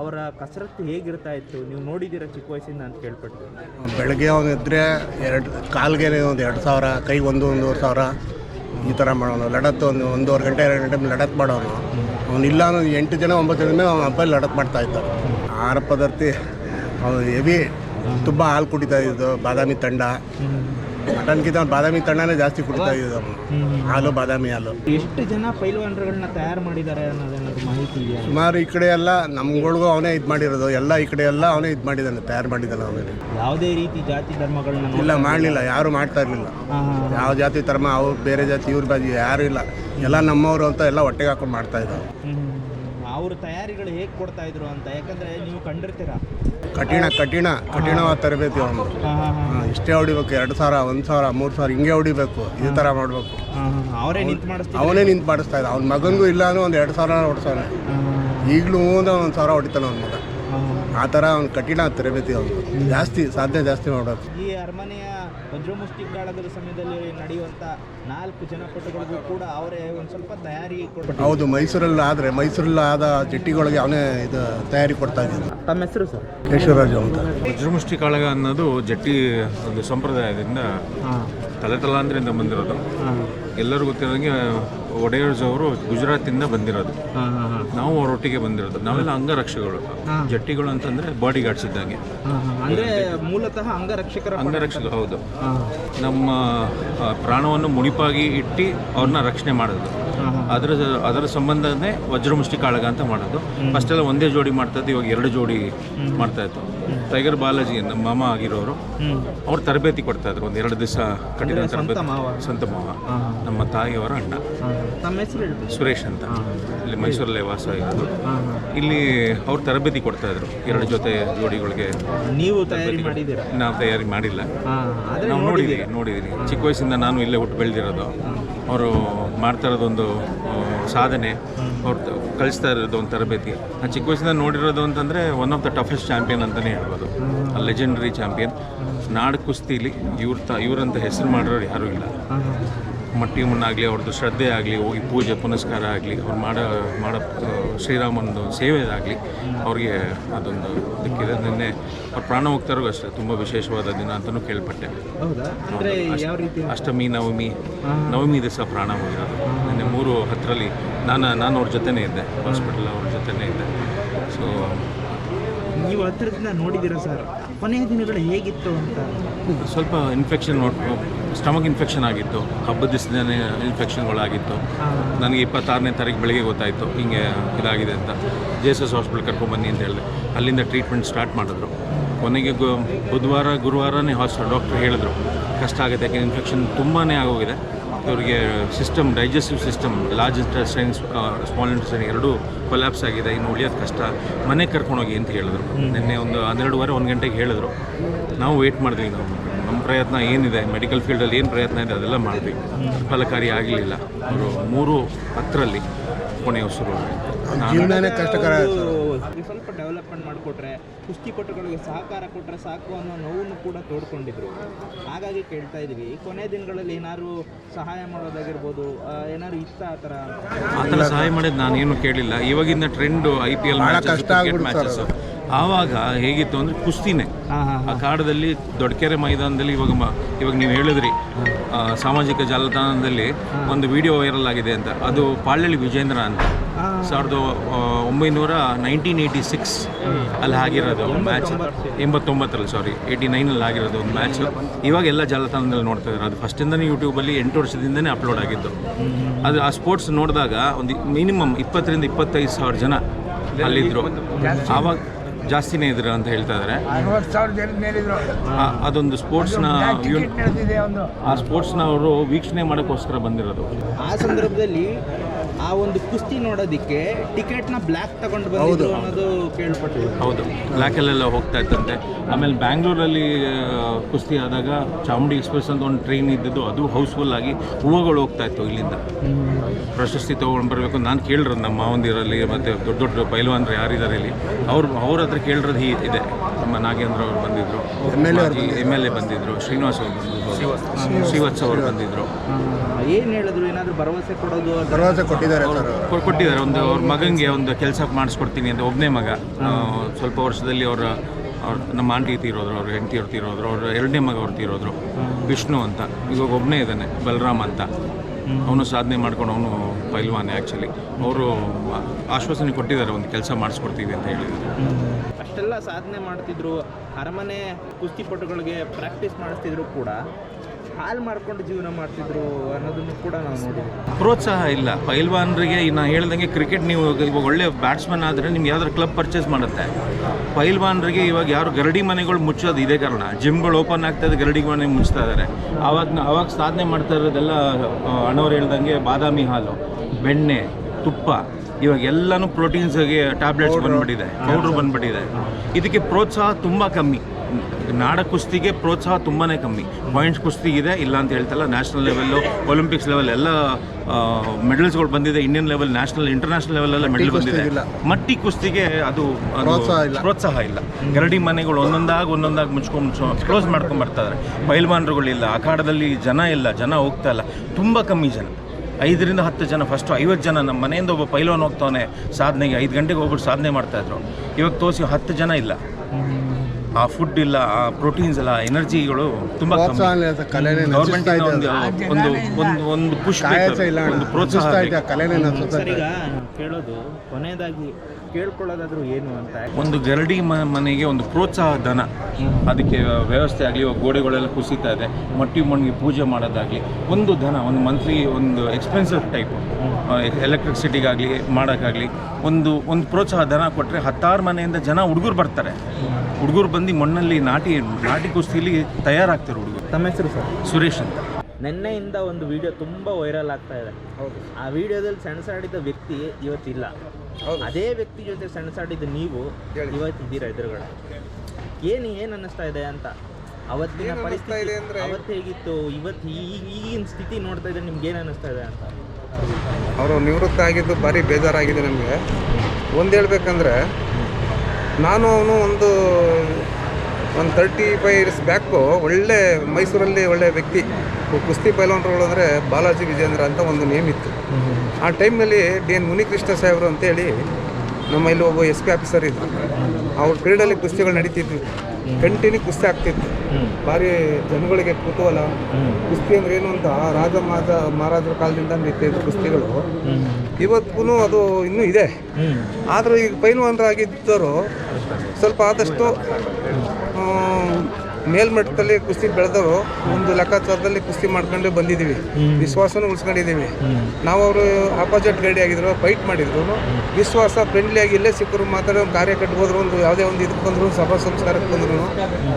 ಅವರ ಕಸರತ್ತು ಹೇಗಿರ್ತಾ ಇತ್ತು ನೀವು ನೋಡಿದ್ದೀರಾ ಚಿಕ್ಕ ವಯಸ್ಸಿಂದ ಅಂತ ಕೇಳ್ಪಟ್ಟು. ಬೆಳಗ್ಗೆ ಅವನು ಇದ್ದರೆ ಎರಡು ಕಾಲ್ಗೆ ಒಂದು ಎರಡು ಸಾವಿರ ಕೈಗೆ ಒಂದು ಒಂದೂವರೆ ಸಾವಿರ ಈ ಥರ ಮಾಡೋನು. ಲಡತ್ ಒಂದು ಒಂದೂವರೆ ಗಂಟೆ ಎರಡು ಗಂಟೆ ಮೇಲೆ ಲಡತ್ ಮಾಡೋನು. ಅವನು ಇಲ್ಲ ಅನ್ನೋ ಎಂಟು ಜನ ಒಂಬತ್ತು ಜನ ಮೇಲೆ ಅವನ ಹಬ್ಬ ಲಡತ್ ಮಾಡ್ತಾ ಇದ್ದ. ಆಹಾರ ಪದಾರ್ಥ ಅವನು ಹೆವಿ ತುಂಬ ಹಾಲು ಕುಡಿತಾ ಇದ್ದು ಬಾದಾಮಿ ತಂಡ. ಮಟನ್ಗಿಂತ ಅವ್ನು ಬಾದಾಮಿ ತಣ್ಣನೇ ಜಾಸ್ತಿ ಕುಡಿತಾ ಇದ್ದಾವೆ ಹಾಲು ಬಾದಾಮಿ ಹಾಲು. ಎಷ್ಟು ಜನ ಪೈಲ್ವಾನ್ಗಳನ್ನ ತಯಾರು ಮಾಡಿದ್ದಾರೆ ಅನ್ನೋದೇನಾದ್ರು ಮಾಹಿತಿ ಇದೆಯಾ? ಸುಮಾರು ಈ ಕಡೆ ಎಲ್ಲ ನಮ್ಗಳಿಗೂ ಅವನೇ ಇದು ಮಾಡಿರೋದು. ಎಲ್ಲ ಈ ಕಡೆ ಎಲ್ಲ ಅವನೇ ಇದು ಮಾಡಿದ್ದಾನೆ ತಯಾರು ಮಾಡಿದಾನೆ ಅವನೇ. ಯಾವುದೇ ರೀತಿ ಜಾತಿ ಧರ್ಮಗಳನ್ನ ಇಲ್ಲ ಮಾಡಲಿಲ್ಲ. ಯಾರು ಮಾಡ್ತಾ ಇರಲಿಲ್ಲ. ಯಾವ ಜಾತಿ ಧರ್ಮ ಅವ್ರು ಬೇರೆ ಜಾತಿ ಇವ್ರ ಬಾಜಿ ಯಾರು ಇಲ್ಲ. ಎಲ್ಲ ನಮ್ಮವರು ಅಂತ ಎಲ್ಲ ಹೊಟ್ಟೆಗೆ ಹಾಕೊಂಡು ಮಾಡ್ತಾ ಇದ್ದಾರೆ. ಅವ್ರ ತಯಾರಿಗಳು ಹೇಗೆ ಕೊಡ್ತಾ ಇದ್ರು ಅಂತ? ಯಾಕಂದ್ರೆ ನೀವು ಕಂಡಿರ್ತೀರಾ? ಕಠಿಣ ಕಠಿಣ ಕಠಿಣವಾದ ತರಬೇತಿ ಅವನು. ಇಷ್ಟೇ ಹೊಡಿಬೇಕು ಎರಡು ಸಾವಿರ ಒಂದು ಸಾವಿರ ಮೂರು ಸಾವಿರ ಹಿಂಗೆ ಹೊಡಿಬೇಕು ಈ ಥರ ಮಾಡಬೇಕು. ಅವನೇ ನಿಂತು ಮಾಡಿಸ್ತಾ ಇದ್ದ. ಅವ್ನ ಮಗನಿಗೂ ಇಲ್ಲ ಅಂದ್ರೆ ಒಂದು ಎರಡು ಸಾವಿರ ಹೊಡ್ಸಾನೆ. ಈಗಲೂ ಅಂದ್ರೆ ಒಂದು ಸಾವಿರ ಹೊಡಿತಾನೆ ಅವ್ನ ಮಗ. ಆ ಥರ ಅವ್ನು ಕಠಿಣ ತರಬೇತಿ ಅವನು ಜಾಸ್ತಿ ಸಾಧ್ಯ ಜಾಸ್ತಿ ಮಾಡಬೇಕು ಈ ಅರಮನೆಯ ವಜ್ರಮುಷ್ಟಿ ಕಾಳಗದ ಸಮಯದಲ್ಲಿ ನಡೆಯುವಂಥ ನಾಲ್ಕು ಜನ ಪಟುಗಳಿಗೂ ಕೂಡ ಅವರೇ ಒಂದು ಸ್ವಲ್ಪ ತಯಾರಿ ಹೌದು ಮೈಸೂರಲ್ಲಿ ಆದರೆ ಮೈಸೂರಲ್ಲಿ ಆದ ಜಟ್ಟಿಗಳಿಗೆ ಅವನೇ ಇದು ತಯಾರಿ ಕೊಡ್ತಾ ಇದ್ದಾನೆ ತಮ್ಮ ಹೆಸರು ಸರ್? ಕೇಶವರಾಜು ಅಂತ ವಜ್ರಮುಷ್ಟಿ ಕಾಳಗ ಅನ್ನೋದು ಜಟ್ಟಿ ಒಂದು ಸಂಪ್ರದಾಯದಿಂದ ತಲೆ ತಲಾಂತರದಿಂದ ಬಂದಿರೋದು. ಎಲ್ಲರೂ ಗೊತ್ತಿರೋಂಗೆ ಒಡೆಯರ್ಸ್ ಅವರು ಗುಜರಾತಿಂದ ಬಂದಿರೋದು. ನಾವು ಅವರೊಟ್ಟಿಗೆ ಬಂದಿರೋದು. ನಾವೆಲ್ಲ ಅಂಗರಕ್ಷಕಗಳು ಜಟ್ಟಿಗಳು ಅಂತಂದ್ರೆ ಬಾಡಿ ಗಾರ್ಡ್ಸ್ ಇದ್ದಂಗೆ ಅಂದ್ರೆ ಮೂಲತಃ ಅಂಗರಕ್ಷಕರ ಅಂಗರಕ್ಷಕ ಹೌದು. ನಮ್ಮ ಪ್ರಾಣವನ್ನು ಮುಡಿಪಾಗಿ ಇಟ್ಟು ಅವ್ರನ್ನ ರಕ್ಷಣೆ ಮಾಡೋದು. ಅದರ ಅದರ ಸಂಬಂಧನೇ ವಜ್ರಮುಷ್ಟಿ ಕಾಳಗ ಅಂತ ಮಾಡೋದು. ಫಸ್ಟ್ ಎಲ್ಲ ಒಂದೇ ಜೋಡಿ ಮಾಡ್ತಾ ಇತ್ತು ಇವಾಗ ಎರಡು ಜೋಡಿ ಮಾಡ್ತಾ ಇತ್ತು ಟೈಗರ್ ಬಾಲಾಜಿ ನಮ್ಮ ಮಾಮ ಆಗಿರೋರು. ಅವ್ರು ತರಬೇತಿ ಕೊಡ್ತಾ ಇದ್ರು ಒಂದು ಎರಡು ದಿವಸ ಕಠಿಣ ತರಬೇತಿ. ಸ್ವಂತ ಮಾವ. ನಮ್ಮ ತಾಯಿಯವರ ಅಣ್ಣ. ಸುರೇಶ್ ಅಂತ. ಇಲ್ಲಿ ಮೈಸೂರಲ್ಲೇ ವಾಸ ಇರೋದು. ಇಲ್ಲಿ ಅವ್ರು ತರಬೇತಿ ಕೊಡ್ತಾ ಇದ್ರು ಎರಡು ಜೊತೆ ಜೋಡಿಗಳಿಗೆ. ನೀವು ನಾವು ತಯಾರಿ ಮಾಡಿಲ್ಲ. ನಾವು ನೋಡಿದ್ದೀವಿ ನೋಡಿದ್ದೀನಿ ಚಿಕ್ಕ ವಯಸ್ಸಿಂದ ನಾನು ಇಲ್ಲೇ ಹುಟ್ಟು ಬೆಳೆದಿರೋದು. ಅವರು ಮಾಡ್ತಾ ಇರೋದೊಂದು ಸಾಧನೆ. ಅವ್ರು ಕಲಿಸ್ತಾ ಇರೋದು ಒಂದು ತರಬೇತಿ. ನಾನು ಚಿಕ್ಕ ವಯಸ್ಸಿಂದ ನೋಡಿರೋದು ಅಂತಂದರೆ one of the toughest champion ಅಂತಲೇ ಹೇಳ್ಬೋದು. ಲೆಜೆಂಡರಿ ಚಾಂಪಿಯನ್ ನಾಡು ಕುಸ್ತಿಲಿ ಇವ್ರ ತ ಇವರಂತ ಹೆಸರು ಮಾಡಿರೋರು ಯಾರೂ ಇಲ್ಲ. ಮಟ್ಟಿ ಮಣ್ಣಾಗಲಿ ಅವ್ರದ್ದು ಶ್ರದ್ಧೆ ಆಗಲಿ ಹೋಗಿ ಪೂಜೆ ಪುನಸ್ಕಾರ ಆಗಲಿ ಅವ್ರು ಮಾಡೋ ಮಾಡೋ ಶ್ರೀರಾಮನದು ಸೇವೆ ಆಗಲಿ ಅವ್ರಿಗೆ ಅದೊಂದು ಇದಕ್ಕಿದೆ. ನಿನ್ನೆ ಅವ್ರು ಪ್ರಾಣ ಹೋಗ್ತಾರೋ ಅಷ್ಟೇ ತುಂಬ ವಿಶೇಷವಾದ ದಿನ ಅಂತಲೂ ಕೇಳ್ಪಟ್ಟೆ. ಹೌದಾ? ಅಂದರೆ ಯಾವ ರೀತಿ ಅಷ್ಟಮಿ ನವಮಿ ನವಮಿ ದಿವಸ ಪ್ರಾಣ ಹೋಗಿರೋದು ನಿನ್ನೆ ಮೂರು ಹತ್ತರಲ್ಲಿ ನಾನು ನಾನು ಅವ್ರ ಜೊತೆನೇ ಇದ್ದೆ ಹಾಸ್ಪಿಟಲ್ ಅವ್ರ ಜೊತೆನೇ ಇದ್ದೆ. ಸೊ ನೀವು ಹತ್ತಿರದಿಂದ ನೋಡಿದ್ದೀರಾ ಸರ್? ಕೊನೆಯ ದಿನಗಳು ಹೇಗಿತ್ತು ಅಂತ? ಸ್ವಲ್ಪ ಇನ್ಫೆಕ್ಷನ್ ಸ್ಟಮಕ್ ಇನ್ಫೆಕ್ಷನ್ ಆಗಿತ್ತು ಹಬ್ಬದ ದಿವಸನೇ ಇನ್ಫೆಕ್ಷನ್ಗಳಾಗಿತ್ತು. ನನಗೆ ಇಪ್ಪತ್ತಾರನೇ ತಾರೀಕು ಬೆಳಗ್ಗೆ ಗೊತ್ತಾಯಿತು ಹಿಂಗೆ ಇದಾಗಿದೆ ಅಂತ. ಜೆ ಎಸ್ ಎಸ್ ಹಾಸ್ಪಿಟ್ಲ್ ಕರ್ಕೊಂಬನ್ನಿ ಅಂತ ಹೇಳಿದೆ. ಅಲ್ಲಿಂದ ಟ್ರೀಟ್ಮೆಂಟ್ ಸ್ಟಾರ್ಟ್ ಮಾಡಿದ್ರು. ಕೊನೆಗೆ ಗು ಬುಧವಾರ ಗುರುವಾರನೇ ಹಾಸ್ ಡಾಕ್ಟ್ರು ಹೇಳಿದ್ರು ಕಷ್ಟ ಆಗುತ್ತೆ ಯಾಕೆ ಇನ್ಫೆಕ್ಷನ್ ತುಂಬಾ ಆಗೋಗಿದೆ. ಇವರಿಗೆ system digestive system large intestine small intestine ಎರಡೂ ಕೊಲ್ಯಾಪ್ಸ್ ಆಗಿದೆ ಇನ್ನು ಉಳಿಯೋದು ಕಷ್ಟ. ಮನೆಗೆ ಕರ್ಕೊಂಡೋಗಿ ಅಂತ ಹೇಳಿದ್ರು. ನಿನ್ನೆ ಒಂದು ಹನ್ನೆರಡುವರೆ ಒಂದು ಗಂಟೆಗೆ ಹೇಳಿದ್ರು. ನಾವು ವೇಟ್ ಮಾಡಿದ್ವಿ ನಾವು. ನಮ್ಮ ಪ್ರಯತ್ನ ಏನಿದೆ ಮೆಡಿಕಲ್ ಫೀಲ್ಡಲ್ಲಿ ಏನು ಪ್ರಯತ್ನ ಇದೆ ಅದೆಲ್ಲ ಮಾಡಿದ್ವಿ ಫಲಕಾರಿ ಆಗಲಿಲ್ಲ. ಅವರು ಮೂರು ಹತ್ತರಲ್ಲಿ ಕೊನೆಯ ಉಸಿರು ಜೀವನನೇ ಕಷ್ಟಕರ ಸ್ವಲ್ಪ ಡೆವಲಪ್ಮೆಂಟ್ ಮಾಡಿಕೊಟ್ರೆ ಕುಸ್ತಿಪಟುಗಳಿಗೆ ಸಹಕಾರ ಕೊಟ್ಟರೆ ಸಾಕು ಅನ್ನೋ ನೋವನ್ನು ಕೂಡ ತೋಡ್ಕೊಂಡಿದ್ರು. ಹಾಗಾಗಿ ಕೇಳ್ತಾ ಇದ್ವಿ ಕೊನೆ ದಿನಗಳಲ್ಲಿ ಏನಾದ್ರು ಸಹಾಯ ಮಾಡೋದಾಗಿರ್ಬೋದು ಏನಾದ್ರು ಇತ್ತ ಆ ಥರ? ಆ ಥರ ಸಹಾಯ ಮಾಡಿದ್ದು ನಾನೇನು ಕೇಳಿಲ್ಲ. ಇವಾಗಿನ trend I P L matches cricket matches ಆವಾಗ ಹೇಗಿತ್ತು ಅಂದರೆ ಕುಸ್ತಿನೇ. ಆ ಕಾಡದಲ್ಲಿ ದೊಡ್ಡಕೆರೆ ಮೈದಾನದಲ್ಲಿ ಇವಾಗ ಮ- ಇವಾಗ ನೀವು ಹೇಳಿದ್ರಿ ಆ, ಸಾಮಾಜಿಕ ಜಾಲತಾಣದಲ್ಲಿ ಒಂದು ವಿಡಿಯೋ ವೈರಲ್ ಆಗಿದೆ ಅಂತ. ಅದು ಪಾಳ್ಯಳ್ಳಿ ವಿಜೇಂದ್ರ ಅಂತ. ಸಾವಿರದ ಒಂಬೈನೂರ ನೈನ್ಟೀನ್ ಏಯ್ಟಿ ಸಿಕ್ಸ್ ಅಲ್ಲಿ ಆಗಿರೋದು ಒಂದು ಮ್ಯಾಚ್ ಎಂಬತ್ತೊಂಬತ್ತರಲ್ಲಿ ಸಾರಿ ಏಯ್ಟಿ ನೈನಲ್ಲಿ ಆಗಿರೋದು ಒಂದು ಮ್ಯಾಚ್ ಇವಾಗ ಎಲ್ಲ ಜಾಲತಾಣದಲ್ಲಿ ನೋಡ್ತಾ ಇದ್ದಾರೆ. ಅದು ಫಸ್ಟಿಂದನೇ ಯೂಟ್ಯೂಬಲ್ಲಿ ಎಂಟು ವರ್ಷದಿಂದನೇ ಅಪ್ಲೋಡ್ ಆಗಿದ್ದು. ಅದು ಆ ಸ್ಪೋರ್ಟ್ಸ್ ನೋಡಿದಾಗ ಒಂದು ಮಿನಿಮಮ್ ಇಪ್ಪತ್ತರಿಂದ ಇಪ್ಪತ್ತೈದು ಸಾವಿರ ಜನ ಅಲ್ಲಿದ್ದರು ಆವಾಗ ಜಾಸ್ತಿನೇ ಇದ್ರು ಅಂತ ಹೇಳ್ತಾ ಇದ್ದಾರೆ. ಅದೊಂದು ಸ್ಪೋರ್ಟ್ಸ್ನ ಆ ಸ್ಪೋರ್ಟ್ಸ್ನ ಅವರು ವೀಕ್ಷಣೆ ಮಾಡೋಕ್ಕೋಸ್ಕರ ಬಂದಿರೋದು. ಆ ಸಂದರ್ಭದಲ್ಲಿ ಆ ಒಂದು ಕುಸ್ತಿ ನೋಡೋದಕ್ಕೆ ಟಿಕೆಟ್ನ ಬ್ಲ್ಯಾಕ್ ತಗೊಂಡು ಬಂದಿದ್ರು ಅನ್ನೋದು ಕೇಳ್ಪಟ್ಟಿದೆ. ಹೌದು. ಬ್ಲ್ಯಾಕಲ್ಲೆಲ್ಲ ಹೋಗ್ತಾ ಇತ್ತಂತೆ ಆಮೇಲೆ ಬ್ಯಾಂಗ್ಳೂರಲ್ಲಿ ಕುಸ್ತಿ ಆದಾಗ ಚಾಮುಂಡಿ ಎಕ್ಸ್ಪ್ರೆಸ್ ಅಂತ ಒಂದು ಟ್ರೈನ್ ಇದ್ದಿದ್ದು ಅದು ಹೌಸ್ಫುಲ್ ಆಗಿ ಹೂವುಗಳು ಹೋಗ್ತಾ ಇತ್ತು ಇಲ್ಲಿಂದ. ಪ್ರಶಸ್ತಿ ತೊಗೊಂಡು ಬರಬೇಕು ನಾನು ಕೇಳಿರೋದು ನಮ್ಮ ಮಾವಂದಿರಲ್ಲಿ ಮತ್ತು ದೊಡ್ಡ ದೊಡ್ಡ ಪೈಲ್ವಾನ್ರು ಯಾರಿದ್ದಾರೆ ಇಲ್ಲಿ. ಅವ್ರು ಅವ್ರ ಹತ್ರ ಕೇಳಿರೋದು ಹೀ ಇದೆ. ನಮ್ಮ ನಾಗೇಂದ್ರ ಅವರು ಬಂದಿದ್ರು. ಎಂ ಎಲ್ ಎ ಬಂದಿದ್ದರು ಶ್ರೀನಿವಾಸ್ ಅವರು ಬಂದಿದ್ರು. ಶ್ರೀವತ್ಸ ಅವರು ಬಂದಿದ್ರು. ಏನು ಹೇಳಿದ್ರು? ಏನಾದ್ರು ಭರವಸೆ ಕೊಡೋದು ಭರವಸೆ ಕೊಟ್ಟಿದ್ದಾರೆ ಕೊಟ್ಟಿದ್ದಾರೆ. ಒಂದು ಅವ್ರ ಮಗನಿಗೆ ಒಂದು ಕೆಲಸ ಮಾಡಿಸ್ಕೊಡ್ತೀನಿ ಅಂತ ಒಬ್ಬನೇ ಮಗ. ಸ್ವಲ್ಪ ವರ್ಷದಲ್ಲಿ ಅವರ ಅವ್ರ ನಮ್ಮ ಆಂಟಿ ತೀರೋದ್ರು ಅವ್ರ ಹೆಂಡತಿ ಅವ್ರು ತೀರೋದ್ರು ಅವ್ರ ಎರಡನೇ ಮಗ ಅವ್ರು ತೀರೋದ್ರು. ವಿಷ್ಣು ಅಂತ. ಇವಾಗ ಒಬ್ಬನೇ ಇದ್ದಾನೆ ಬಲರಾಮ್ ಅಂತ. ಅವನು ಸಾಧನೆ ಮಾಡ್ಕೊಂಡು ಅವನು ಪೈಲ್ವಾನೆ ಆ್ಯಕ್ಚುಲಿ ಅವರು ಆಶ್ವಾಸನೆ ಕೊಟ್ಟಿದ್ದಾರೆ ಒಂದು ಕೆಲಸ ಮಾಡಿಸ್ಕೊಡ್ತೀವಿ ಅಂತ ಹೇಳಿದ್ದಾರೆ ಅಷ್ಟೆಲ್ಲ ಸಾಧನೆ ಮಾಡ್ತಿದ್ರು ಅರಮನೆ ಕುಸ್ತಿಪಟುಗಳಿಗೆ ಪ್ರಾಕ್ಟೀಸ್ ಮಾಡಿಸ್ತಿದ್ರು ಕೂಡ ಹಾಲು ಮಾಡ್ಕೊಂಡು ಜೀವನ ಮಾಡ್ತಿದ್ರು ಅನ್ನೋದನ್ನು ಕೂಡ ನಾವು ನೋಡಿದ್ವಿ. ಪ್ರೋತ್ಸಾಹ ಇಲ್ಲ. ಪೈಲ್ವಾನ್ರಿಗೆ ನಾನು ಹೇಳ್ದಂಗೆ ಕ್ರಿಕೆಟ್ ನೀವು ಇವಾಗ ಒಳ್ಳೆ ಬ್ಯಾಟ್ಸ್ಮನ್ ಆದರೆ ನಿಮ್ಗೆ ಯಾವ್ದಾರು ಕ್ಲಬ್ ಪರ್ಚೇಸ್ ಮಾಡುತ್ತೆ. ಪೈಲ್ವಾನ್ರಿಗೆ ಇವಾಗ ಯಾರು ಗರಡಿ ಮನೆಗಳು ಮುಚ್ಚೋದು ಇದೇ ಕಾರಣ. ಜಿಮ್ಗಳು ಓಪನ್ ಆಗ್ತಾಯಿದೆ ಗರಡಿ ಮನೆ ಮುಚ್ತಾ ಇದ್ದಾರೆ ಅವಾಗ ಅವಾಗ ಸಾಧನೆ ಮಾಡ್ತಾ ಇರೋದೆಲ್ಲ ಅಣ್ಣವ್ರು ಹೇಳ್ದಂಗೆ ಬಾದಾಮಿ ಹಾಲು ಬೆಣ್ಣೆ ತುಪ್ಪ ಇವಾಗ ಎಲ್ಲನೂ ಪ್ರೋಟೀನ್ಸ್ಗೆ ಟ್ಯಾಬ್ಲೆಟ್ಸ್ ಬಂದ್ಬಿಟ್ಟಿದೆ ಪೌಡ್ರ್ ಬಂದ್ಬಿಟ್ಟಿದೆ. ಇದಕ್ಕೆ ಪ್ರೋತ್ಸಾಹ ತುಂಬ ಕಮ್ಮಿ. ನಾಡ ಕುಸ್ತಿಗೆ ಪ್ರೋತ್ಸಾಹ ತುಂಬಾ ಕಮ್ಮಿ. ಪಾಯಿಂಟ್ಸ್ ಕುಸ್ತಿ ಇದೆ ಇಲ್ಲ ಅಂತ ಹೇಳ್ತಲ್ಲ ನ್ಯಾಷನಲ್ ಲೆವೆಲ್ಲು ಒಲಿಂಪಿಕ್ಸ್ ಲೆವೆಲ್ ಎಲ್ಲ ಮೆಡಲ್ಸ್ಗಳು ಬಂದಿದೆ ಇಂಡಿಯನ್ ಲೆವೆಲ್ ನ್ಯಾಷನಲ್ ಇಂಟರ್ನ್ಯಾಷನಲ್ ಲೆವೆಲೆಲ್ಲ ಮೆಡಲ್ ಬಂದಿದೆ. ಮಟ್ಟಿ ಕುಸ್ತಿಗೆ ಅದು ಪ್ರೋತ್ಸಾಹ ಇಲ್ಲ. ಪ್ರೋತ್ಸಾಹ ಇಲ್ಲ. ಗರಡಿ ಮನೆಗಳು ಒಂದೊಂದಾಗಿ ಒಂದೊಂದಾಗಿ ಮುಚ್ಕೊಂಡು ಕ್ಲೋಸ್ ಮಾಡ್ಕೊಂಡು ಇದ್ದಾರೆ ಪೈಲ್ವಾನ್ರುಗಳಿಲ್ಲ ಅಖಾಡದಲ್ಲಿ ಜನ ಇಲ್ಲ ಜನ ಹೋಗ್ತಾ ಇಲ್ಲ. ತುಂಬ ಕಮ್ಮಿ ಜನ. ಐದರಿಂದ ಹತ್ತು ಜನ ಫಸ್ಟು ಐವತ್ತು ಜನ ನಮ್ಮ ಮನೆಯಿಂದ ಒಬ್ಬ ಪೈಲೋನ್ ಹೋಗ್ತಾನೆ ಸಾಧನೆಗೆ ಐದು ಗಂಟೆಗೆ ಹೋಗ್ಬಿಟ್ಟು ಸಾಧನೆ ಮಾಡ್ತಾಯಿದ್ರು ಇವಾಗ ತೋರಿಸಿ ಹತ್ತು ಜನ ಇಲ್ಲ. ಆ ಫುಡ್ ಇಲ್ಲ ಆ ಪ್ರೋಟೀನ್ಸ್ ಇಲ್ಲ ಎನರ್ಜಿಗಳು ತುಂಬ ಗೌರ್ಮೆಂಟ್ ಇದೆ ಒಂದು ಒಂದು ಒಂದು ಪುಷ್ ಇಲ್ಲ ಒಂದು ಪ್ರೋತ್ಸಾಹ ಕೇಳೋದು ಕೊನೆಯದಾಗಿ ಕೇಳ್ಕೊಳ್ಳೋದಾದ್ರೂ ಏನು ಅಂತ? ಒಂದು ಗರಡಿ ಮನೆಗೆ ಒಂದು ಪ್ರೋತ್ಸಾಹ ಧನ. ಅದಕ್ಕೆ ವ್ಯವಸ್ಥೆ ಆಗಲಿ ಗೋಡೆಗಳೆಲ್ಲ ಕುಸಿತಾ ಇದೆ ಮಟ್ಟಿ ಮಣ್ಣಿಗೆ ಪೂಜೆ ಮಾಡೋದಾಗಲಿ ಒಂದು ಧನ ಒಂದು ಮಂತ್ಲಿ ಒಂದು ಎಕ್ಸ್ಪೆನ್ಸಿವ್ ಟೈಪ್ ಎಲೆಕ್ಟ್ರಿಸಿಟಿಗಾಗಲಿ ಮಾಡೋಕ್ಕಾಗಲಿ ಒಂದು ಒಂದು ಪ್ರೋತ್ಸಾಹ ಧನ ಕೊಟ್ಟರೆ ಹತ್ತಾರು ಮನೆಯಿಂದ ಜನ ಹುಡುಗರು ಬರ್ತಾರೆ. ಹುಡುಗರು ಬಂದು ಮಣ್ಣಲ್ಲಿ ನಾಟಿ ನಾಟಿ ಕುಸ್ತಿಲಿ ತಯಾರಾಗ್ತಾರೆ ಹುಡುಗರು. ತಮ್ಮ ಹೆಸರು ಸರ್? ಸುರೇಶ್ ಅಂತ. ನಿನ್ನೆಯಿಂದ ಒಂದು ವಿಡಿಯೋ ತುಂಬ ವೈರಲ್ ಆಗ್ತಾ ಇದೆ. ಆ ವಿಡಿಯೋದಲ್ಲಿ ಸೆಣಸಾಡಿದ ವ್ಯಕ್ತಿ ಇವತ್ತಿಲ್ಲ. ಅದೇ ವ್ಯಕ್ತಿ ಜೊತೆ ಸೆಣಸಾಡಿದ ನೀವು ಇವತ್ತಿದ್ದೀರಾ ಎದುರುಗಡೆ? ಏನು ಏನು ಅನ್ನಿಸ್ತಾ ಇದೆ ಅಂತ? ಅವತ್ತಿನ ಪರಿಸ್ಥಿತಿ ಅವತ್ತು ಹೇಗಿತ್ತು? ಇವತ್ತು ಈ- ಈಗಿನ ಸ್ಥಿತಿ ನೋಡ್ತಾ ಇದ್ರೆ ನಿಮ್ಗೆ ಏನು ಅನ್ನಿಸ್ತಾ ಇದೆ ಅಂತ? ಅವರು ನಿವೃತ್ತ ಆಗಿದ್ದು ಭಾರಿ ಬೇಜಾರಾಗಿದೆ ನಮಗೆ. ಒಂದು ಹೇಳ್ಬೇಕಂದ್ರೆ ನಾನು ಅವನು ಒಂದು ಒಂದು ತರ್ಟಿ ಫೈವ್ ಇಯರ್ಸ್ ಬ್ಯಾಕು ಒಳ್ಳೆ ಮೈಸೂರಲ್ಲಿ ಒಳ್ಳೆ ವ್ಯಕ್ತಿ, ಕುಸ್ತಿ ಪೈಲವಾನರುಗಳು ಅಂದರೆ ಬಾಲಾಜಿ ವಿಜೇಂದ್ರ ಅಂತ ಒಂದು ನೇಮ್ ಇತ್ತು. ಆ ಟೈಮಲ್ಲಿ ಡಿ ಎನ್ ಮುನಿಕೃಷ್ಣ ಸಾಹೇಬರು ಅಂತೇಳಿ ನಮ್ಮ ಇಲ್ಲಿ ಒಬ್ಬ ಎಸ್ ಪಿ ಆಫೀಸರ್ ಇದ್ದರು ಅವ್ರ ಪೀರಿಯಡಲ್ಲಿ ಕುಸ್ತಿಗಳು ನಡೀತಿದ್ವು. ಕಂಟಿನ್ಯೂ ಕುಸ್ತಿ ಆಗ್ತಿತ್ತು. ಭಾರಿ ಜನಗಳಿಗೆ ಕುತೂಹಲ. ಕುಸ್ತಿ ಅಂದ್ರೆ ಏನು ಅಂತ ರಾಜ ಮಾಜ ಮಹಾರಾಜರ ಕಾಲದಿಂದ ನಿಂತಿದ್ದ ಕುಸ್ತಿಗಳು. ಇವತ್ತಿಗೂ ಅದು ಇನ್ನೂ ಇದೆ. ಆದ್ರೆ ಈಗ ಪೈಲ್ವಾನರಾಗಿದ್ದರು ಸ್ವಲ್ಪ ಆದಷ್ಟು ಮೇಲ್ಮಟ್ಟದಲ್ಲಿ ಕುಸ್ತಿ ಬೆಳೆದವರು ಒಂದು ಲೆಕ್ಕಾಚಾರದಲ್ಲಿ ಕುಸ್ತಿ ಮಾಡ್ಕೊಂಡು ಬಂದಿದ್ದೀವಿ. ವಿಶ್ವಾಸನೂ ಉಳಿಸ್ಕೊಂಡಿದ್ದೀವಿ. ನಾವು ಅವರು ಆಪೋಸಿಟ್ ಗೈಡಿ ಆಗಿದ್ರು ಫೈಟ್ ಮಾಡಿದ್ರು. ವಿಶ್ವಾಸ ಫ್ರೆಂಡ್ಲಿ ಆಗಿ ಇಲ್ಲೇ ಸಿಕ್ಕರು ಮಾತಾಡೋ ಕಾರ್ಯ ಕಟ್ಬೋದ್ರು ಒಂದು ಯಾವುದೇ ಒಂದು ಇದಕ್ಕೆ ಬಂದರು ಸಭಾ ಸಂಸ್ಕಾರಕ್ಕೆ ಬಂದ್ರು.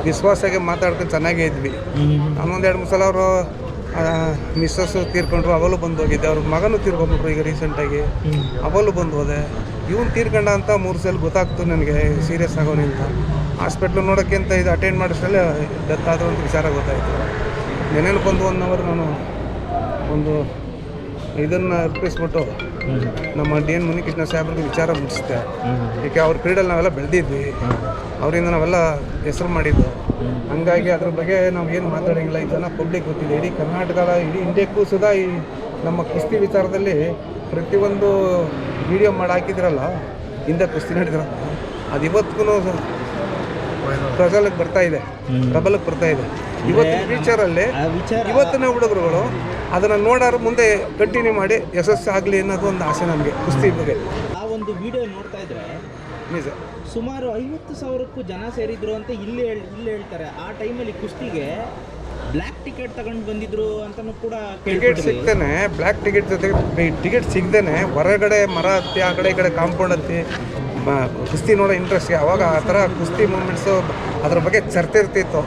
ವಿಶ್ವಾಸಾಗೆ ಮಾತಾಡ್ಕೊಂಡು ಚೆನ್ನಾಗೇ ಇದ್ವಿ. ನಾನೊಂದು ಎರಡು ಮೂರು ಸಲ ಅವರು ಮಿಸ್ಸಸ್ಸು ತೀರ್ಕೊಂಡ್ರು ಅವಲು ಬಂದು ಹೋಗಿದ್ದೆ. ಅವ್ರ ಮಗನೂ ತೀರ್ಕೊಂಡ್ಬಿಟ್ರು ಈಗ ರೀಸೆಂಟಾಗಿ ಅವಲು ಬಂದು ಹೋದೆ. ಇವನು ತೀರ್ಕೊಂಡ ಅಂತ ಮೂರು ಸಲ ಗೊತ್ತಾಗ್ತು ನನಗೆ ಸೀರಿಯಸ್ ಆಗೋನಿಂತ ಅಂತ. ಹಾಸ್ಪಿಟ್ಲು ನೋಡೋಕ್ಕಿಂತ ಇದು ಅಟೆಂಡ್ ಮಾಡಿಸಲೇ ಡೆತ್ ಆದರೂ ಅಂತ ವಿಚಾರ ಗೊತ್ತಾಯಿತು. ನೆನೇನು ಬಂದು ಒನ್ ಅವರ್ ನಾನು ಒಂದು ಇದನ್ನು ಅರ್ಪಿಸ್ಬಿಟ್ಟು ನಮ್ಮ ಡಿ ಎನ್ ಮುನಿಕೃಷ್ಣ ಸಾಹೇಬ್ರಿಗೆ ವಿಚಾರ ಮುಟ್ಟಿಸ್ದೆ ಯಾಕೆ ಅವ್ರ ಕ್ರೀಡೆಯಲ್ಲಿ ನಾವೆಲ್ಲ ಬೆಳೆದಿದ್ವಿ. ಅವರಿಂದ ನಾವೆಲ್ಲ ಹೆಸರು ಮಾಡಿದ್ದು. ಹಂಗಾಗಿ ಅದ್ರ ಬಗ್ಗೆ ನಾವು ಏನು ಮಾತಾಡೋಂಗಿಲ್ಲ. ಜನ ಪಬ್ಲಿಕ್ ಗೊತ್ತಿದೆ. ಇಡೀ ಕರ್ನಾಟಕದ, ಇಡೀ ಇಂಡಿಯಾಕ್ಕೂ ಸುಧಾ ಈ ನಮ್ಮ ಕುಸ್ತಿ ವಿಚಾರದಲ್ಲಿ ಪ್ರತಿಯೊಂದು ವಿಡಿಯೋ ಮಾಡಿ ಹಾಕಿದ್ರಲ್ಲ, ಹಿಂದೆ ಕುಸ್ತಿ ನಡೆದಿರಲ್ಲ. ಅದು ಇವತ್ತಿಗೂ ಪ್ರಜಲಕ್ಕೆ ಬರ್ತಾ ಇದೆ. ಪ್ರಬಲಕ್ಕೆ ಬರ್ತಾ ಇದೆ. ಇವತ್ತಿನ ಫ್ಯೂಚರಲ್ಲಿ ಇವತ್ತಿನ ಹುಡುಗರುಗಳು ಅದನ್ನು ನೋಡೋರು ಮುಂದೆ ಕಂಟಿನ್ಯೂ ಮಾಡಿ ಯಶಸ್ಸು ಆಗಲಿ ಅನ್ನೋದು ಒಂದು ಆಸೆ ನಮಗೆ ಕುಸ್ತಿ ಬಗ್ಗೆ. ಆ ಒಂದು ವಿಡಿಯೋ ನೋಡ್ತಾ ಇದ್ರೆ ನಿಜ. ಸುಮಾರು ಐವತ್ತು ಸಾವಿರಕ್ಕೂ ಜನ ಸೇರಿದ್ರು ಅಂತ ಇಲ್ಲಿ ಇಲ್ಲಿ ಹೇಳ್ತಾರೆ. ಆ ಟೈಮಲ್ಲಿ ಕುಸ್ತಿಗೆ ಬ್ಲ್ಯಾಕ್ ಟಿಕೆಟ್ ತಗೊಂಡು ಬಂದಿದ್ರು ಅಂತಲೂ ಕೂಡ ಟಿಕೆಟ್ ಸಿಗ್ತೇನೆ. ಬ್ಲ್ಯಾಕ್ ಟಿಕೆಟ್ ಜೊತೆಗೆ ಟಿಕೆಟ್ ಸಿಗ್ದೇನೆ. ಹೊರಗಡೆ ಮರ ಹತ್ತಿ ಆ ಕಡೆ ಈ ಕಡೆ ಕಾಂಪೌಂಡ್ ಹತ್ತಿ. ಕುಸ್ತಿ ನೋಡೋ ಇಂಟ್ರೆಸ್ಟ್ ಅವಾಗ ಆ ಥರ ಕುಸ್ತಿ ಮೂಮೆಂಟ್ಸು ಅದ್ರ ಬಗ್ಗೆ ಚರ್ಚೆ ಇರ್ತಿತ್ತು.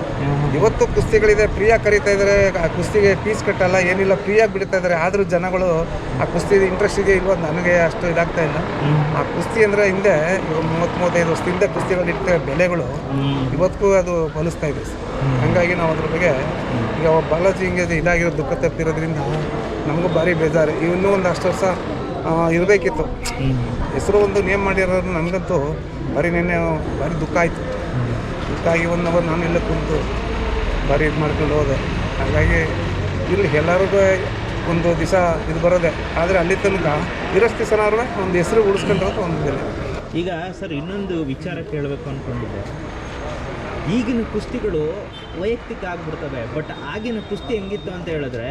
ಇವತ್ತು ಕುಸ್ತಿಗಳಿದೆ ಫ್ರೀಯಾಗಿ ಕರೀತಾ ಇದ್ದಾರೆ ಆ ಕುಸ್ತಿಗೆ ಫೀಸ್ ಕಟ್ಟಲ್ಲ, ಏನಿಲ್ಲ ಫ್ರೀಯಾಗಿ ಬಿಡ್ತಾ ಇದ್ದಾರೆ ಆದರೂ ಜನಗಳು ಆ ಕುಸ್ತಿ ಇಂಟ್ರೆಸ್ಟಿಗೆ ಇಲ್ವೋ ನನಗೆ ಅಷ್ಟು ಇದಾಗ್ತಾ ಇಲ್ಲ. ಆ ಕುಸ್ತಿ ಅಂದರೆ ಹಿಂದೆ ಮೂವತ್ತು ಮೂವತ್ತೈದು ವರ್ಷದಿಂದ ಕುಸ್ತಿಗಳು ಇಟ್ಟ ಬೆಲೆಗಳು ಇವತ್ತಿಗೂ ಅದು ಫಲಿಸ್ತಾ ಇದೆ. ಹಂಗಾಗಿ ನಾವು ಅದ್ರ ಬಗ್ಗೆ ಈಗ ಬಾಲಾಜಿ ಹಿಂಗೆ ಇದು ಇದಾಗಿರೋ ದುಃಖ ತಪ್ಪಿರೋದ್ರಿಂದ ನಮಗೂ ಭಾರಿ ಬೇಜಾರು. ಇನ್ನೂ ಒಂದು ಅಷ್ಟು ವರ್ಷ ಇರಬೇಕಿತ್ತು. ಹೆಸರು ಒಂದು ನೇಮ್ ಮಾಡಿರೋದು ನನಗಂತೂ ಬರೀ ನೆನ್ನೆ ಭಾರಿ ದುಃಖ ಆಯಿತು. ದುಃಖ ಆಗಿ ಒಂದು ಅವರ್ ನಾನು ಇಲ್ಲೇ ಕುಂತು ಭಾರಿ ಇದು ಮಾಡ್ಕೊಂಡು ಹೋದೆ. ಹಾಗಾಗಿ ಇಲ್ಲಿ ಎಲ್ಲರಿಗೂ ಒಂದು ದಿವಸ ಇದು ಬರೋದೆ. ಆದರೆ ಅಲ್ಲಿ ತನಕ ಇರಷ್ಟು ದಿವಸನಾದ್ರೂ ಒಂದು ಹೆಸರು ಉಳಿಸ್ಕೊಂಡ್ರೆ ಒಂದು ಬೆಲೆ ಈಗ ಸರ್ ಇನ್ನೊಂದು ವಿಚಾರ ಕೇಳಬೇಕು ಅಂದ್ಕೊಂಡಿದ್ದೆ ಈಗಿನ ಕುಸ್ತಿಗಳು ವೈಯಕ್ತಿಕ ಆಗ್ಬಿಡ್ತವೆ ಬಟ್ ಆಗಿನ ಕುಸ್ತಿ ಹೆಂಗಿತ್ತು ಅಂತ ಹೇಳಿದ್ರೆ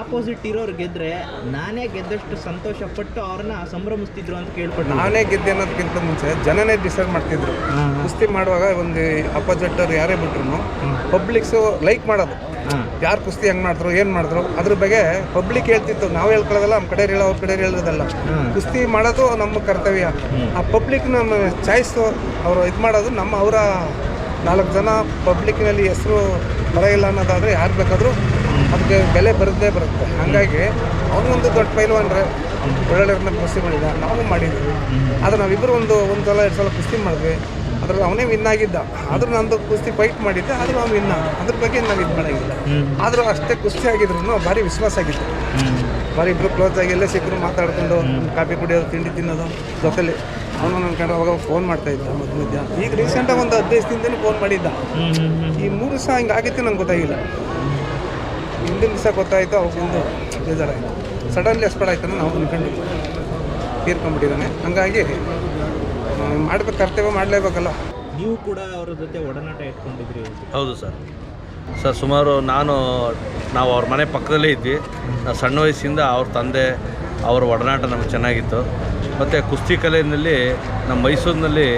ಆಪೋಸಿಟ್ ಇರೋರು ಗೆದ್ರೆ ನಾನೇ ಗೆದ್ದಷ್ಟು ಸಂತೋಷ ಪಟ್ಟು ಅವ್ರನ್ನ ಸಂಭ್ರಮಿಸ್ತಿದ್ರು ಅಂತ ಕೇಳ್ಪಟ್ಟು ನಾನೇ ಗೆದ್ದೆ ಅನ್ನೋದಕ್ಕಿಂತ ಮುಂಚೆ ಜನನೇ ಡಿಸೈಡ್ ಮಾಡ್ತಿದ್ರು. ಕುಸ್ತಿ ಮಾಡುವಾಗ ಒಂದು ಅಪೋಸಿಟ್ ಅವ್ರು ಯಾರೇ ಬಿಟ್ರು ಪಬ್ಲಿಕ್ಸು ಲೈಕ್ ಮಾಡೋದು. ಯಾರು ಕುಸ್ತಿ ಹೆಂಗ್ ಮಾಡಿದ್ರು ಏನ್ ಮಾಡಿದ್ರು ಅದ್ರ ಬಗ್ಗೆ ಪಬ್ಲಿಕ್ ಹೇಳ್ತಿತ್ತು. ನಾವು ಹೇಳ್ಕೊಳ್ಳೋದಲ್ಲ ನಮ್ಮ ಕಡೆ ಹೇಳೋ ಅವ್ರ ಕಡೆ ಹೇಳೋದಲ್ಲ. ಕುಸ್ತಿ ಮಾಡೋದು ನಮ್ಮ ಕರ್ತವ್ಯ. ಆ ಪಬ್ಲಿಕ್ ನಮ್ಮ ಚಾಯ್ಸ್ ಅವರು ಇದು ಮಾಡೋದು ನಮ್ಮ ಅವರ ನಾಲ್ಕು ಜನ ಪಬ್ಲಿಕ್ನಲ್ಲಿ ಹೆಸರು ಬರೋಲ್ಲ ಅನ್ನೋದಾದರೆ ಯಾರು ಬೇಕಾದರೂ ಅದಕ್ಕೆ ಬೆಲೆ ಬರದೇ ಬರುತ್ತೆ. ಹಾಗಾಗಿ ಅವನೊಂದು ದೊಡ್ಡ ಪೈಲ್ವಾನ್ರೆ ಒಳ್ಳೊಳ್ಳೆಯವ್ರನ್ನ ಕುಸ್ತಿ ಮಾಡಿದ ನಾವು ಮಾಡಿದ್ವಿ. ಆದರೆ ನಾವಿಬ್ಬರು ಒಂದು ಒಂದು ಸಲ, ಎರಡು ಸಲ ಕುಸ್ತಿ ಮಾಡಿದ್ವಿ. ಅದ್ರಲ್ಲಿ ಅವನೇ ವಿನ್ ಆಗಿದ್ದ. ಆದರೂ ನಂದು ಕುಸ್ತಿ ಫೈಟ್ ಮಾಡಿದ್ದೆ, ಆದರೂ ಅವ್ನು ವಿನ್ನ ಅದ್ರ ಬಗ್ಗೆ ನಾವು ಇದು ಮಾಡೋಂಗಿಲ್ಲ. ಆದರೂ ಅಷ್ಟೇ ಕುಸ್ತಿ ಆಗಿದ್ರು ಭಾರಿ ವಿಶ್ವಾಸ ಆಗಿತ್ತು. ಭಾರಿ ಇಬ್ಬರು ಕ್ಲೋಸ್ ಆಗಿ ಎಲ್ಲೇ ಸಿಕ್ಕರು ಮಾತಾಡ್ಕೊಂಡು, ಕಾಫಿ ಕುಡಿಯೋದು, ತಿಂಡಿ ತಿನ್ನೋದು, ಜೊತೆಲಿ ಅವನು ನನ್ನ ಕಂಡ್ರೆ ಅವಾಗ ಫೋನ್ ಮಾಡ್ತಾ ಇದ್ದ ಮಧ್ಯ ಮಧ್ಯ ಈಗ ರೀಸೆಂಟಾಗಿ ಒಂದು ಹದಿನೈದು ದಿನದಿಂದ ಫೋನ್ ಮಾಡಿದ್ದ. ಈ ಮೂರು ದಿವಸ ಹಿಂಗೆ ಆಗಿತ್ತು ನಂಗೆ ಗೊತ್ತಾಗಿಲ್ಲ. ಹಿಂದಿನ ದಿವಸ ಗೊತ್ತಾಯಿತು ಅವಾಗೊಂದು ಬೇಜಾರಾಯಿತು. ಸಡನ್ಲಿ ಎಕ್ಸ್ಪರ್ಟ್ ಆಯ್ತಾನೆ ನಾವು ಅನ್ಕೊಂಡು ತೀರ್ಕೊಂಡ್ಬಿಟ್ಟಿದ್ದಾನೆ. ಹಂಗಾಗಿ ಮಾಡ್ಬೇಕು ಕರ್ತವ್ಯ ಮಾಡಲೇಬೇಕಲ್ಲ. ನೀವು ಕೂಡ ಅವ್ರ ಜೊತೆ ಒಡನಾಟ ಇಟ್ಕೊಂಡಿದ್ರಿ ಹೌದು ಸರ್. ಸರ್ ಸುಮಾರು ನಾನು ನಾವು ಅವ್ರ ಮನೆ ಪಕ್ಕದಲ್ಲೇ ಇದ್ವಿ. ನಾವು ಸಣ್ಣ ವಯಸ್ಸಿಂದ ಅವ್ರ ತಂದೆ ಅವ್ರ ಒಡನಾಟ ನಮ್ಗೆ ಚೆನ್ನಾಗಿತ್ತು. ಮತ್ತು ಕುಸ್ತಿ ಕಲೆಯಲ್ಲಿ ನಮ್ಮ ಮೈಸೂರಿನಲ್ಲಿ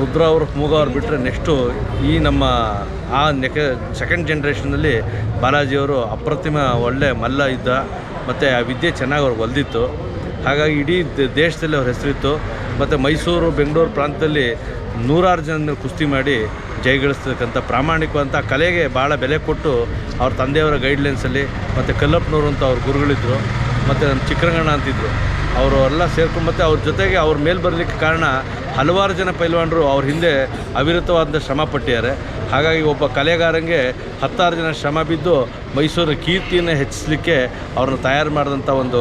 ರುದ್ರ ಅವರು ಮೂಗ ಅವ್ರು ಬಿಟ್ಟರೆ ನೆಕ್ಸ್ಟು ಈ ನಮ್ಮ ಆ ನೆಕ ಸೆಕೆಂಡ್ ಜನ್ರೇಷನಲ್ಲಿ ಬಾಲಾಜಿಯವರು ಅಪ್ರತಿಮ ಒಳ್ಳೆ ಮಲ್ಲ ಇದ್ದ ಮತ್ತು ಆ ವಿದ್ಯೆ ಚೆನ್ನಾಗಿ ಅವ್ರಿಗೆ ಒಲ್ದಿತ್ತು. ಹಾಗಾಗಿ ಇಡೀ ದೇಶದಲ್ಲಿ ಅವ್ರ ಹೆಸರಿತ್ತು. ಮತ್ತು ಮೈಸೂರು, ಬೆಂಗಳೂರು ಪ್ರಾಂತದಲ್ಲಿ ನೂರಾರು ಜನ ಕುಸ್ತಿ ಮಾಡಿ ಜಯಗಳಿಸ್ತಕ್ಕಂಥ ಪ್ರಾಮಾಣಿಕವಂಥ ಕಲೆಗೆ ಭಾಳ ಬೆಲೆ ಕೊಟ್ಟು ಅವ್ರ ತಂದೆಯವರ ಗೈಡ್ಲೈನ್ಸಲ್ಲಿ ಮತ್ತು ಕಲ್ಲಪ್ಪನವರು ಅಂತ ಅವ್ರ ಗುರುಗಳಿದ್ದರು ಮತ್ತು ನಮ್ಮ ಚಿಕ್ಕರಂಗಣ್ಣ ಅಂತಿದ್ರು. ಅವರು ಎಲ್ಲ ಸೇರ್ಕೊಂಡು ಮತ್ತು ಅವ್ರ ಜೊತೆಗೆ ಅವ್ರ ಮೇಲೆ ಬರಲಿಕ್ಕೆ ಕಾರಣ ಹಲವಾರು ಜನ ಪೈಲ್ವಾನರು ಅವ್ರ ಹಿಂದೆ ಅವಿರತವಾದ ಶ್ರಮ ಪಟ್ಟಿದ್ದಾರೆ. ಹಾಗಾಗಿ ಒಬ್ಬ ಕಲೆಗಾರಂಗೆ ಹತ್ತಾರು ಜನ ಶ್ರಮ ಬಿದ್ದು ಮೈಸೂರಿನ ಕೀರ್ತಿಯನ್ನು ಹೆಚ್ಚಿಸಲಿಕ್ಕೆ ಅವ್ರನ್ನ ತಯಾರು ಮಾಡಿದಂಥ ಒಂದು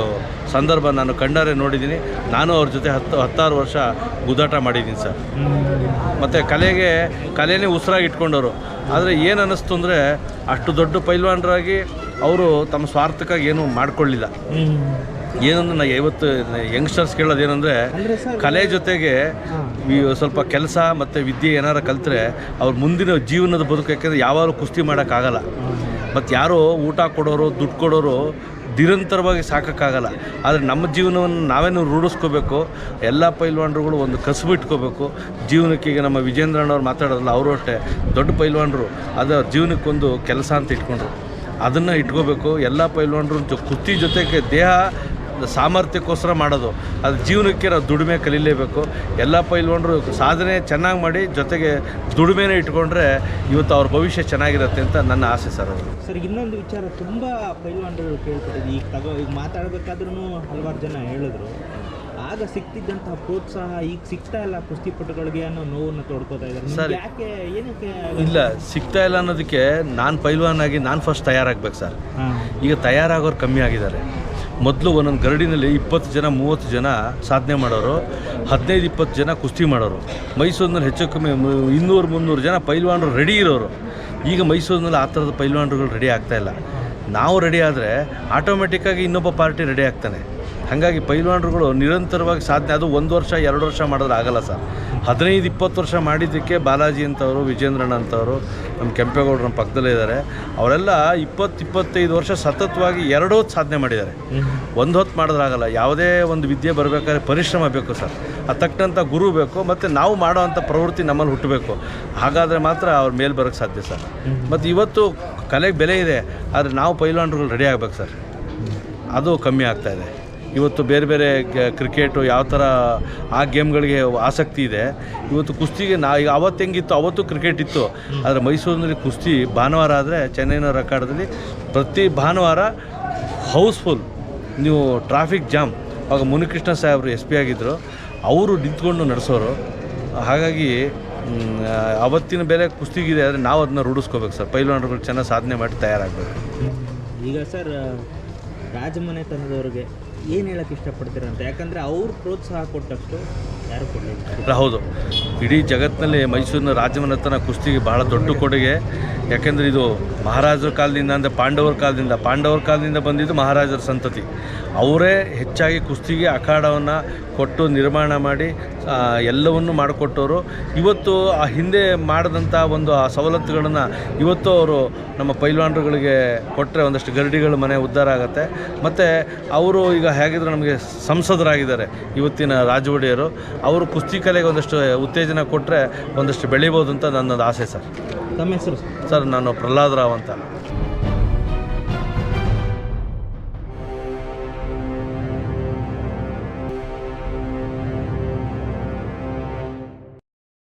ಸಂದರ್ಭ ನಾನು ಕಣ್ಣಾರೆ ನೋಡಿದ್ದೀನಿ. ನಾನು ಅವ್ರ ಜೊತೆ ಹತ್ತು, ಹತ್ತಾರು ವರ್ಷ ಗುದ್ದಾಟ ಮಾಡಿದ್ದೀನಿ ಸರ್. ಮತ್ತು ಕಲೆಗೆ, ಕಲೆನೇ ಉಸಿರಾಗಿ ಇಟ್ಕೊಂಡವರು. ಆದರೆ ಏನು ಅನ್ನಿಸ್ತು ಅಂದರೆ ಅಷ್ಟು ದೊಡ್ಡ ಪೈಲ್ವಾನರಾಗಿ ಅವರು ತಮ್ಮ ಸ್ವಾರ್ಥಕ್ಕಾಗಿ ಏನೂ ಮಾಡ್ಕೊಳ್ಳಿಲ್ಲ. ಏನಂದ್ರೆ ನಾ ಇವತ್ತು ಯಂಗ್ಸ್ಟರ್ಸ್ ಕೇಳೋದು ಏನಂದರೆ ಕಲೆ ಜೊತೆಗೆ ಸ್ವಲ್ಪ ಕೆಲಸ ಮತ್ತು ವಿದ್ಯೆ ಏನಾರು ಕಲಿತ್ರೆ ಅವ್ರ ಮುಂದಿನ ಜೀವನದ ಬದುಕು, ಯಾಕೆಂದರೆ ಯಾವಾಗಲೂ ಕುಸ್ತಿ ಮಾಡೋಕ್ಕಾಗಲ್ಲ. ಮತ್ತು ಯಾರೋ ಊಟ ಕೊಡೋರು, ದುಡ್ಡು ಕೊಡೋರು ನಿರಂತರವಾಗಿ ಸಾಕೋಕ್ಕಾಗಲ್ಲ. ಆದರೆ ನಮ್ಮ ಜೀವನವನ್ನು ನಾವೇನು ರೂಢಿಸ್ಕೋಬೇಕು. ಎಲ್ಲ ಪೈಲ್ವಾನ್ರುಗಳು ಒಂದು ಕಸುಬು ಇಟ್ಕೋಬೇಕು. ಜೀವನಕ್ಕೆ ಈಗ ನಮ್ಮ ವಿಜೇಂದ್ರಣ್ಣವ್ರು ಮಾತಾಡೋದಲ್ಲ ಅವರು ಅಷ್ಟೇ. ದೊಡ್ಡ ಪೈಲ್ವಾನ್ರು. ಅದು ಜೀವನಕ್ಕೊಂದು ಕೆಲಸ ಅಂತ ಇಟ್ಕೊಂಡ್ರು. ಅದನ್ನು ಇಟ್ಕೋಬೇಕು. ಎಲ್ಲ ಪೈಲ್ವಾನ್ರು ಕುತ್ತಿ ಜೊತೆಗೆ ದೇಹ ಸಾಮರ್ಥ್ಯಕ್ಕೋಸ್ಕರ ಮಾಡೋದು. ಅದು ಜೀವನಕ್ಕೆ ನಾವು ದುಡಿಮೆ ಕಲೀಲೇಬೇಕು. ಎಲ್ಲ ಪೈಲ್ವಾನರು ಸಾಧನೆ ಚೆನ್ನಾಗಿ ಮಾಡಿ ಜೊತೆಗೆ ದುಡಿಮೆನೇ ಇಟ್ಕೊಂಡ್ರೆ ಇವತ್ತು ಅವ್ರ ಭವಿಷ್ಯ ಚೆನ್ನಾಗಿರುತ್ತೆ ಅಂತ ನನ್ನ ಆಸೆ ಸರ್ ಅವರು ಸರ್ ಇನ್ನೊಂದು ವಿಚಾರ ತುಂಬ ಪೈಲ್ವಾನರು ಕೇಳ್ಪಟ್ಟಿದ್ದೆ ಈಗ ತಗೋ ಈಗ ಮಾತಾಡಬೇಕಾದ್ರೂ ಹಲವಾರು ಜನ ಹೇಳಿದ್ರು. ಆಗ ಸಿಕ್ತಿದ್ದಂತಹ ಪ್ರೋತ್ಸಾಹ ಈಗ ಸಿಗ್ತಾ ಇಲ್ಲ ಕುಸ್ತಿಪಟುಗಳಿಗೆ ಅನ್ನೋ ನೋವನ್ನು ತೋಡ್ಕೋತಾ ಇದ್ದಾರೆ. ಸರ್, ಯಾಕೆ ಏನಕ್ಕೆ ಇಲ್ಲ ಸಿಗ್ತಾ ಇಲ್ಲ ಅನ್ನೋದಕ್ಕೆ ನಾನು ಪೈಲ್ವಾನ್ ಆಗಿ ನಾನು ಫಸ್ಟ್ ತಯಾರಾಗಬೇಕು ಸರ್. ಈಗ ತಯಾರಾಗೋರು ಕಮ್ಮಿ ಆಗಿದ್ದಾರೆ. ಮೊದಲು ಒಂದೊಂದು ಗರಡಿನಲ್ಲಿ ಇಪ್ಪತ್ತು ಜನ, ಮೂವತ್ತು ಜನ ಸಾಧನೆ ಮಾಡೋರು, ಹದಿನೈದು, ಇಪ್ಪತ್ತು ಜನ ಕುಸ್ತಿ ಮಾಡೋರು. ಮೈಸೂರಿನಲ್ಲಿ ಹೆಚ್ಚು ಕಮ್ಮಿ ಇನ್ನೂರು, ಮುನ್ನೂರು ಜನ ಪೈಲ್ವಾನರು ರೆಡಿ ಇರೋರು. ಈಗ ಮೈಸೂರಿನಲ್ಲಿ ಆ ಥರದ ಪೈಲ್ವಾನರುಗಳು ರೆಡಿ ಆಗ್ತಾಯಿಲ್ಲ ನಾವು ರೆಡಿ ಆದರೆ ಆಟೋಮೆಟಿಕ್ಕಾಗಿ ಇನ್ನೊಬ್ಬ ಪಾರ್ಟಿ ರೆಡಿ ಆಗ್ತಾನೆ. ಹಾಗಾಗಿ ಪೈಲ್ವಾನರುಗಳು ನಿರಂತರವಾಗಿ ಸಾಧನೆ, ಅದು ಒಂದು ವರ್ಷ, ಎರಡು ವರ್ಷ ಮಾಡಿದ್ರೆ ಆಗಲ್ಲ ಸರ್. ಹದಿನೈದು ಇಪ್ಪತ್ತು ವರ್ಷ ಮಾಡಿದ್ದಕ್ಕೆ ಬಾಲಾಜಿ ಅಂತವರು ವಿಜೇಂದ್ರಣ್ಣ ಅಂತವರು ನಮ್ಮ ಕೆಂಪೇಗೌಡರು ನಮ್ಮ ಪಕ್ಕದಲ್ಲೇ ಇದ್ದಾರೆ. ಅವರೆಲ್ಲ ಇಪ್ಪತ್ತು ಇಪ್ಪತ್ತೈದು ವರ್ಷ ಸತತವಾಗಿ ಎರಡು ಹೊತ್ತು ಸಾಧನೆ ಮಾಡಿದ್ದಾರೆ. ಒಂದು ಹೊತ್ತು ಮಾಡಿದ್ರಾಗಲ್ಲ ಯಾವುದೇ ಒಂದು ವಿದ್ಯೆ ಬರಬೇಕಾದ್ರೆ ಪರಿಶ್ರಮ ಬೇಕು ಸರ್. ಅದು ತಕ್ಕಂಥ ಗುರು ಬೇಕು ಮತ್ತು ನಾವು ಮಾಡೋವಂಥ ಪ್ರವೃತ್ತಿ ನಮ್ಮಲ್ಲಿ ಹುಟ್ಟಬೇಕು. ಹಾಗಾದರೆ ಮಾತ್ರ ಅವ್ರ ಮೇಲೆ ಬರೋಕ್ಕೆ ಸಾಧ್ಯ ಸರ್. ಮತ್ತು ಇವತ್ತು ಕಲೆಗೆ ಬೆಲೆ ಇದೆ ಆದರೆ ನಾವು ಪೈಲಾನ್ರುಗಳು ರೆಡಿ ಆಗ್ಬೇಕು ಸರ್. ಅದು ಕಮ್ಮಿ ಆಗ್ತಾಯಿದೆ ಇವತ್ತು ಬೇರೆ ಬೇರೆ ಕ್ರಿಕೆಟು ಯಾವ ಥರ ಆ ಗೇಮ್ಗಳಿಗೆ ಆಸಕ್ತಿ ಇದೆ. ಇವತ್ತು ಕುಸ್ತಿಗೆ ನಾ ಈಗ ಅವತ್ತು ಹೆಂಗಿತ್ತು, ಅವತ್ತು ಕ್ರಿಕೆಟ್ ಇತ್ತು. ಆದರೆ ಮೈಸೂರಿನಲ್ಲಿ ಕುಸ್ತಿ ಭಾನುವಾರ ಆದರೆ ಚೆನ್ನೈನ ಅಖಾಡದಲ್ಲಿ ಪ್ರತಿ ಭಾನುವಾರ ಹೌಸ್ಫುಲ್. ನೀವು ಟ್ರಾಫಿಕ್ ಜಾಮ್. ಆಗ ಮುನಿಕೃಷ್ಣ ಸಾಹೇಬರು ಎಸ್ ಪಿ ಆಗಿದ್ದರು ಅವರು ನಿಂತ್ಕೊಂಡು ನಡೆಸೋರು. ಹಾಗಾಗಿ ಅವತ್ತಿನ ಬೆಲೆ ಕುಸ್ತಿಗಿದೆ ಆದರೆ ನಾವು ಅದನ್ನ ರೂಢಿಸ್ಕೋಬೇಕು ಸರ್. ಪೈಲ್ವಾನರುಗಳು ಚೆನ್ನಾಗಿ ಸಾಧನೆ ಮಾಡಿ ತಯಾರಾಗಬೇಕು. ಈಗ ಸರ್, ರಾಜಮನೆತನದವ್ರಿಗೆ ಏನು ಹೇಳಕ್ಕೆ ಇಷ್ಟಪಡ್ತೀರಂತ ಯಾಕಂದರೆ ಅವ್ರು ಪ್ರೋತ್ಸಾಹ ಕೊಟ್ಟಷ್ಟು ಯಾರು ಕೊಡಲಿಲ್ಲ. ಹೌದು. ಇಡೀ ಜಗತ್ತಿನಲ್ಲಿ ಮೈಸೂರಿನ ರಾಜಮನೆತನ ಕುಸ್ತಿಗೆ ಬಹಳ ದೊಡ್ಡ ಕೊಡುಗೆ. ಯಾಕೆಂದರೆ ಇದು ಮಹಾರಾಜರ ಕಾಲದಿಂದ ಅಂದರೆ ಪಾಂಡವರ ಕಾಲದಿಂದ ಪಾಂಡವರ ಕಾಲದಿಂದ ಬಂದಿದ್ದು ಮಹಾರಾಜರ ಸಂತತಿ. ಅವರೇ ಹೆಚ್ಚಾಗಿ ಕುಸ್ತಿಗೆ ಅಖಾಡವನ್ನು ಕೊಟ್ಟು ನಿರ್ಮಾಣ ಮಾಡಿ ಎಲ್ಲವನ್ನು ಮಾಡಿಕೊಟ್ಟವರು. ಇವತ್ತು ಆ ಹಿಂದೆ ಮಾಡಿದಂಥ ಒಂದು ಆ ಸವಲತ್ತುಗಳನ್ನು ಇವತ್ತು ಅವರು ನಮ್ಮ ಪೈಲ್ವಾನ್ರುಗಳಿಗೆ ಕೊಟ್ಟರೆ ಒಂದಷ್ಟು ಗರಡಿಗಳು ಮನೆ ಉದ್ಧಾರ ಆಗುತ್ತೆ. ಮತ್ತು ಅವರು ಈಗ ಹೇಗಿದ್ರು ನಮಗೆ ಸಂಸದರಾಗಿದ್ದಾರೆ ಇವತ್ತಿನ ರಾಜ ಒಡೆಯರು ಅವರು ಕುಸ್ತಿ ಕಲೆಗೆ ಒಂದಷ್ಟು ಉತ್ತೇಜನ ಕೊಟ್ಟರೆ ಒಂದಷ್ಟು ಬೆಳಿಬೋದು ಅಂತ ನನ್ನದು ಆಸೆ ಸರ್. ತಮ್ಮ ಹೆಸರು? ಸರ್ ನಾನು ಪ್ರಹ್ಲಾದ್ ರಾವ್ ಅಂತ.